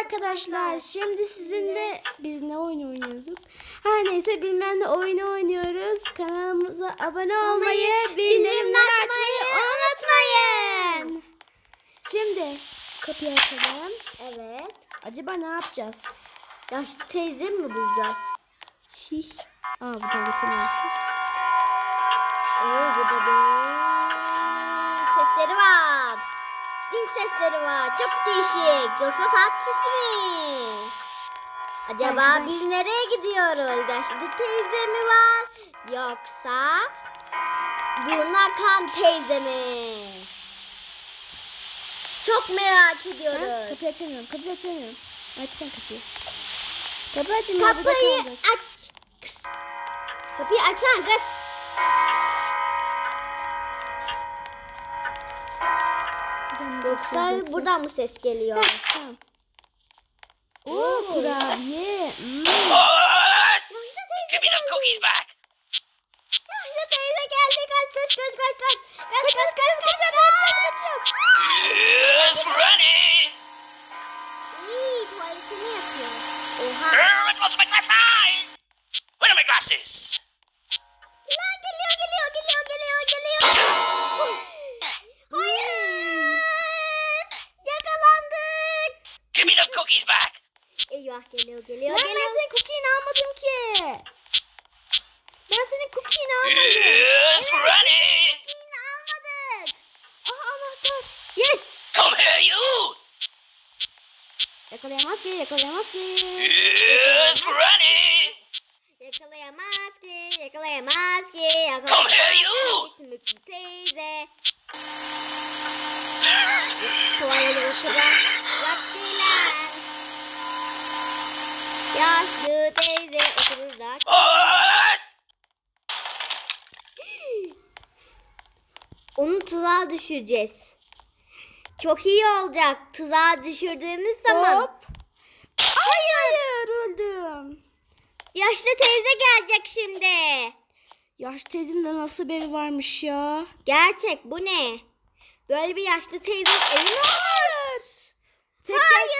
arkadaşlar. Şimdi sizinle biz ne oyun oynuyorduk? Her neyse bilmem ne oyunu oynuyoruz. Kanalımıza abone olmayı, bildirimleri açmayı unutmayın. Şimdi kapıyı açalım. Evet. Acaba ne yapacağız? Yaşlı teyze mi bulacağız? Şiş. Aa buradan geçemiyormuşuz. Oo burada ding Ding sesleri var. Çok değişik. Yoksa saat sesi mi? Acaba de- biz nereye gidiyoruz? Yaşlı teyze mi var? Yoksa burnu akan teyze mi? Çok merak ediyoruz. kapıyı açamıyorum. Kapıyı açamıyorum. Açsan kapıyı. Kapıyı burada Kapıyı aç. Kız. Kapıyı açsana kız. Yoksa geçeceksin. buradan mı ses geliyor? Heh, Tamam. Oo kurabiye. Hmm. Give me the cookies back. Yaşlı teyze geldi. Kaç kaç kaç kaç kaç. Kaç kaç kaç kaç kaç kaç. Here's Granny. İyi geliyor geliyor ben geliyor. senin cookie'ni almadım ki. Ben senin cookie'ni almadım. Here's Granny. Yine almadık. Aha anahtar. Yes. Come here, you. Yakalayamaz ki yakalayamaz ki. Here's Granny. Yakalayamaz ki, yakalayamaz ki, yakalayamaz Come here, you. Sümüklü teyze. Tuvalete oturan Yaşlı teyze otururlar. Oh, Onu tuzağa düşüreceğiz. Çok iyi olacak. Tuzağa düşürdüğümüz zaman. Hop. Hayır öldüm. Yaşlı teyze gelecek şimdi. Yaş teyzenin de nasıl bir evi varmış ya. Gerçek bu ne? Böyle bir yaşlı teyzenin evi mi olur? Hayır. Tekrar Hayır.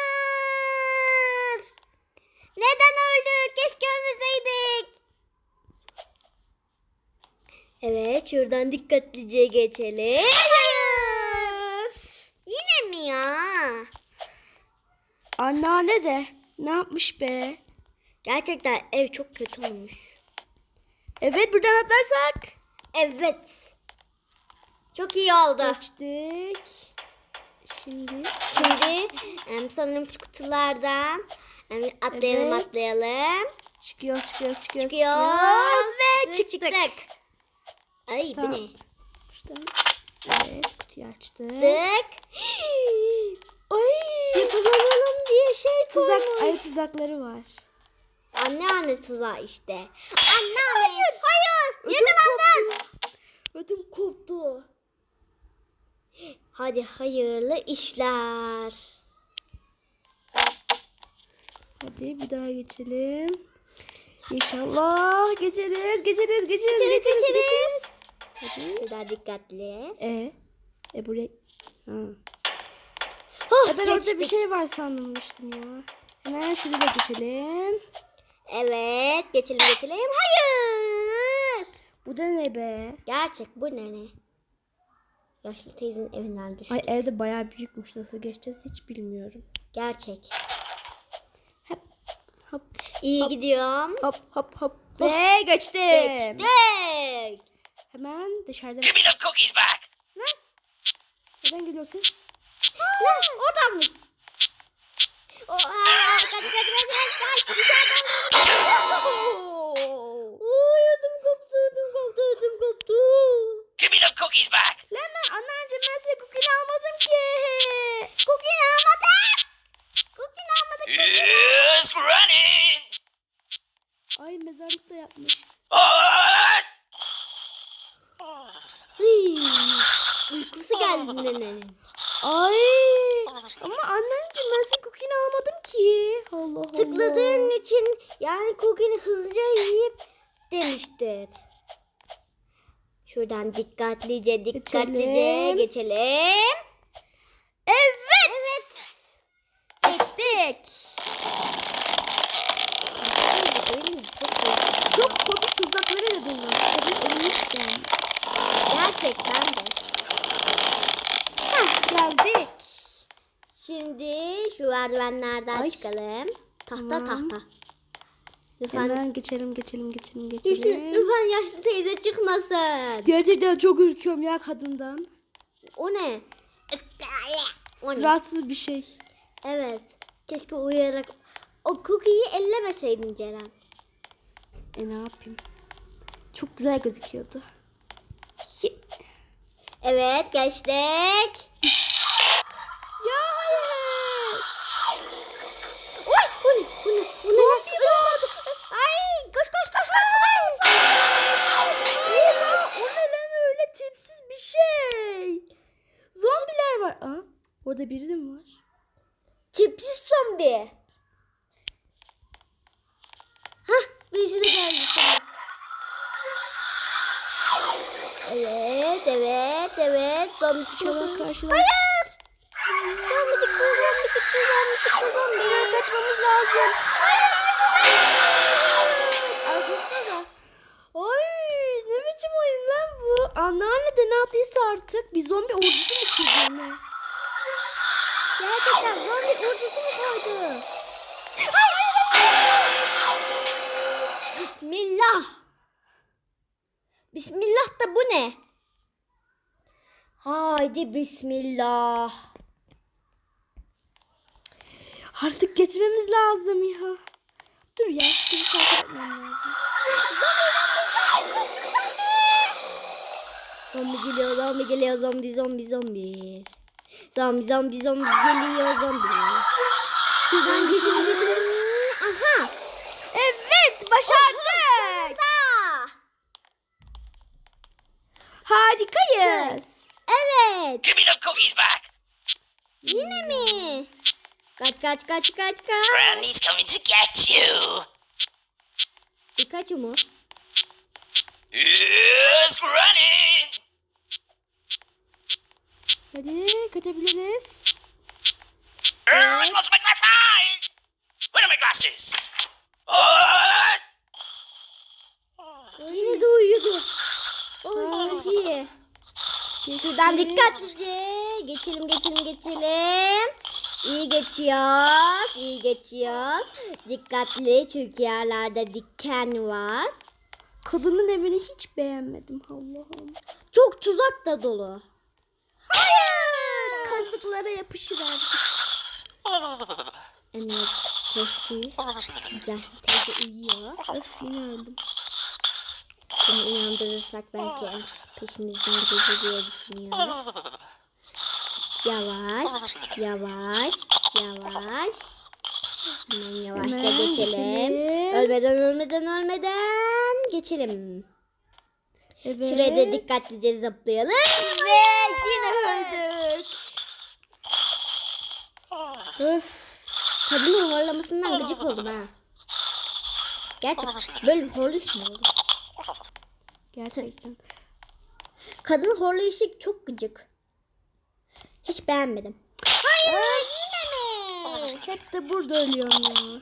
Neden öldük? Keşke ölmeseydik. Evet şuradan dikkatlice geçelim. Hayır. Yine mi ya? Anneanne de ne yapmış be? Gerçekten ev çok kötü olmuş. Evet buradan atlarsak. Evet. Çok iyi oldu. Geçtik. Şimdi Şimdi em, sanırım şu kutulardan em, atlayalım Evet. atlayalım. çıkıyoruz çıkıyoruz çıkıyoruz. Çıkıyoruz ve Ve çıktık. Ay Tamam. bu ne? Şuradan- Evet kutuyu açtık. Tık. Ay. Yakalanalım diye şey Tuzak, koymuş. ay tuzakları var. Anneanne tuzağı işte. Anneanne. Hayır. Hayır. Ödüm Yakalandın. koptu. Ödüm koptu. Hadi hayırlı işler. Hadi bir daha geçelim. İnşallah geçeriz, geçeriz, geçeriz, Geçeriz, geçeriz, geçeriz. geçeriz. Hadi. Daha dikkatli. E, e buraya. Ha. Oh, E ben orada bir geçtik. şey var sanmıştım ya. Hemen şunu da geçelim. Evet. Geçelim geçelim. Hayır. Bu da ne be? Gerçek bu ne ne? Yaşlı teyzenin evinden düştü. Ay evde bayağı büyükmüş. Nasıl geçeceğiz hiç bilmiyorum. Gerçek. Hop hop İyi Hop. gidiyorum. hop hop hop. Ve geçtim. Geçtik. Hemen dışarıdan. give me the cookies back. Nereden geliyor ses? Lan oradan mı? O, aa, kaç kaç kaç kaç kaç. Dışarıdan. Ödüm koptu ödüm koptu koptu. Give me the cookies back. Lan ben anneciğim ben size cookie'ni almadım ki. Cookie'ni almadım. Cookie'ni almadık. Here's Granny. Ay mezarlık da yapmış. Oh, Uykusu geldi nenenin. Ay ama anneciğim ben size cookie'ni almadım ki. Allah Allah. Tıkladığın için yani cookie'ni hızlıca yiyip demiştir. Şuradan dikkatlice dikkatlice Geçelim. geçelim. Evet. Evet. Geçtik. Çok komik tuzakları da ölmüşken. Gerçekten de. Hah geldik. Şimdi şu merdivenlerden Ay. çıkalım. Tahta Tamam. tahta. Lütfen, Hemen geçelim geçelim geçelim geçelim. lütfen yaşlı teyze çıkmasın. Gerçekten çok ürküyorum ya kadından. O ne? O ne? Suratsız bir şey. Evet. Keşke uyuyarak o cookie'yi ellemeseydin Ceren. E ne yapayım? Çok güzel gözüküyordu. Hi- Evet geçtik. Ya hayır. Oy, bu ne? Bu ne? Bu ne? Ay, koş koş koş koş. Oha, o ne lan öyle tipsiz bir şey. Zombiler var. Aa, orada biri de mi var? Tipsiz zombi. Hah, birisi de geldi sana. Evet, evet, çıkmasın. karşılar. Hayır. Zombi çıktı, zombi. Hemen kaçmamız lazım. Da. Ay ne biçim oyun lan bu? Anneanne de ne yaptıysa artık bir zombi ordusu mu kurdu? Gerçekten zombi ordusu mu koydu? Bismillah. Bismillah da bu ne? Haydi bismillah. Artık geçmemiz lazım ya. Dur ya sıkıntı takip etmem lazım. Zombi geliyor, zombi geliyor, zombi, zombi, zombi. Zombi, zombi, zombi geliyor, zombi. Şuradan geçelim. Aha. Evet başardık. Harikayız. Evet. Give me the cookies back. Yine mi? Kaç kaç kaç kaç kaç. Brownie's coming to get you. Pikachu mu? Who's running? Hadi kaçabiliriz. Uh, Şuradan dikkatlice. Geçelim geçelim geçelim. İyi geçiyoruz. iyi geçiyoruz. Dikkatli çünkü yerlerde diken var. Kadının evini hiç beğenmedim Allah'ım. Çok tuzak da dolu. Hayır. Kazıklara yapışıverdik. Evet. Sessiz. Güzel. Teyze uyuyor. Öf yine öldüm. Bunu uyandırırsak belki peşimizden gelir diye düşünüyorum. Yavaş, yavaş, yavaş. Hemen yavaşça Hemen geçelim. geçelim. Ölmeden, ölmeden, ölmeden geçelim. Evet. Şuraya da dikkatlice zıplayalım. Ve yine öldük. Öf. Kadının horlamasından gıcık oldum ha. Gerçekten böyle horluş mu oldu? Gerçekten. Kadın horlayışı çok gıcık. Hiç beğenmedim. Hayır yine mi? Hep de burada ölüyorum ya.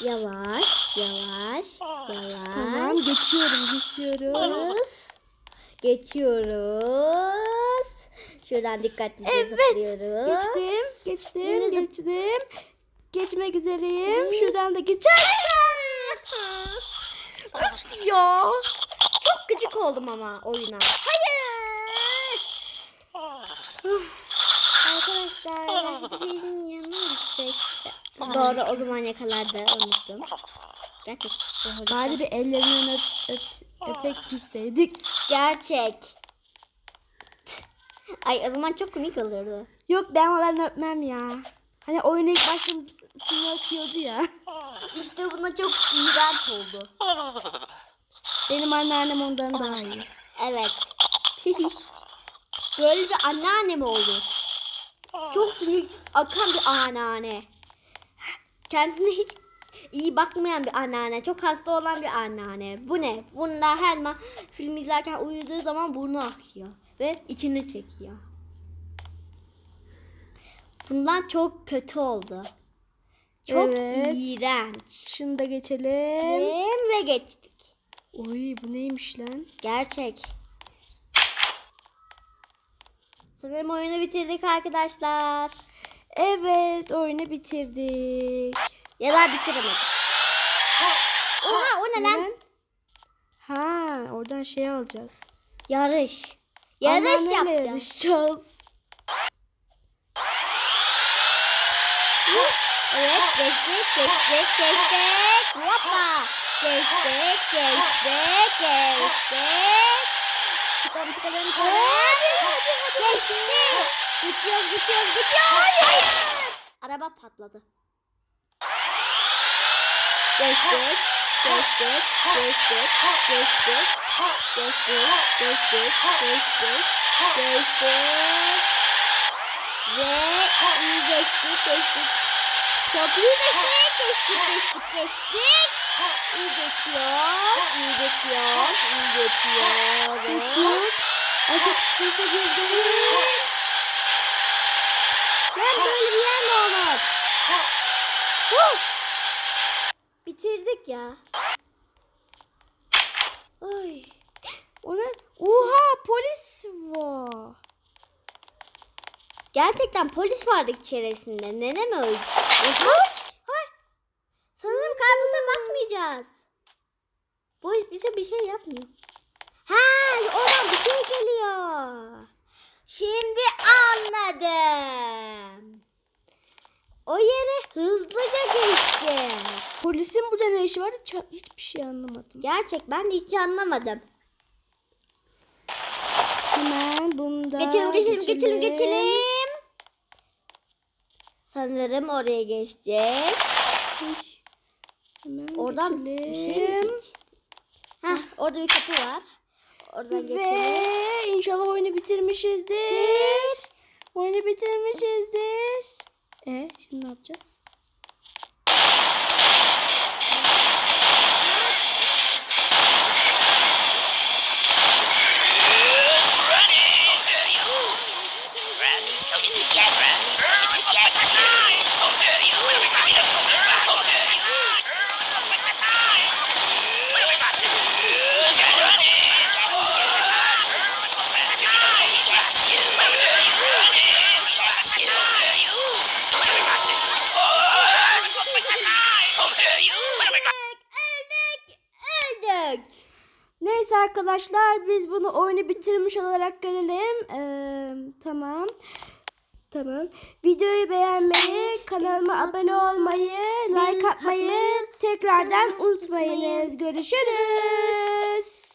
Yavaş, yavaş, yavaş. Tamam geçiyorum geçiyoruz. Geçiyoruz. Şuradan dikkatlice Evet. zıplıyoruz. Geçtim, geçtim, Yine geçtim. Geçmek üzereyim. Şuradan da geçersem. Öf ya. Çok gıcık oldum ama oyuna. Hayır. Arkadaşlar, teyzenin yanına gitsek? Doğru, o zaman yakalardı, unuttum. Gerçekten. Bari bir ellerinden öp, öp, öpek gitseydik. Gerçek. Ay o zaman çok komik olurdu. Yok ben onlardan öpmem ya. Hani oyuna ilk başlamasını öpüyordu ya. İşte buna çok iğrenç oldu. Benim anneannem ondan daha iyi. Evet. Böyle bir anneanne mi olur? Çok büyük akan bir anneanne. Kendisine hiç iyi bakmayan bir anneanne. Çok hasta olan bir anneanne. Bu ne? Bunda her zaman film izlerken uyuduğu zaman burnu akıyor. Ve içini çekiyor. Bundan çok kötü oldu. Çok Evet. iğrenç. Şunu da geçelim. Hem ve geçtik. Oy bu neymiş lan? Gerçek. Sanırım oyunu bitirdik arkadaşlar. Evet oyunu bitirdik. Ya da bitiremedik. Oha o ne lan? Ha oradan şey alacağız. Yarış. Yarış Anneanneyle yapacağız. yarışacağız. Geçtik, geçtik, geçtik. Hoppa. Geçtik, geçtik, geçtik. Çıkalım, çıkalım, çıkalım. Geçtik. Geçiyoruz, geçiyoruz, geçiyoruz. Hayır. Araba patladı. Geçtik, geçtik, geçtik, geçtik. Geçtik, geçtik, geçtik, geçtik. Ve iyi geçtik, geçtik. İyi geçtik geçtik geçtik geçtik. İyi geçiyor. iyi geçiyor. iyi geçiyor. Geçiyoruz. Ay çok strese girdim. Gel böyle bir yer mi olur? Huh! Bitirdik ya. Ay. O ne? Oha polis var. Gerçekten polis vardı içerisinde. Nene mi öldü? Hay. Sanırım karpuza basmayacağız. Polis bize bir şey yapmıyor. Ha, oradan bir şey geliyor. Şimdi anladım. O yere hızlıca geçti. Polisin burada ne işi var? Hiç, hiçbir şey anlamadım. Gerçek ben de hiç anlamadım. Hemen bunu da Geçelim geçelim geçelim geçelim. Sanırım oraya geçeceğiz. Hemen Oradan bir şey geçelim. geçti? Heh, orada bir kapı var. Oradan geçelim. Ve inşallah oyunu bitirmişizdir. Oyunu bitirmişizdir. E şimdi ne yapacağız? Neyse arkadaşlar biz bunu oyunu bitirmiş olarak görelim. Ee, tamam. Tamam. Videoyu beğenmeyi, kanalıma abone olmayı, like atmayı tekrardan unutmayınız. Görüşürüz.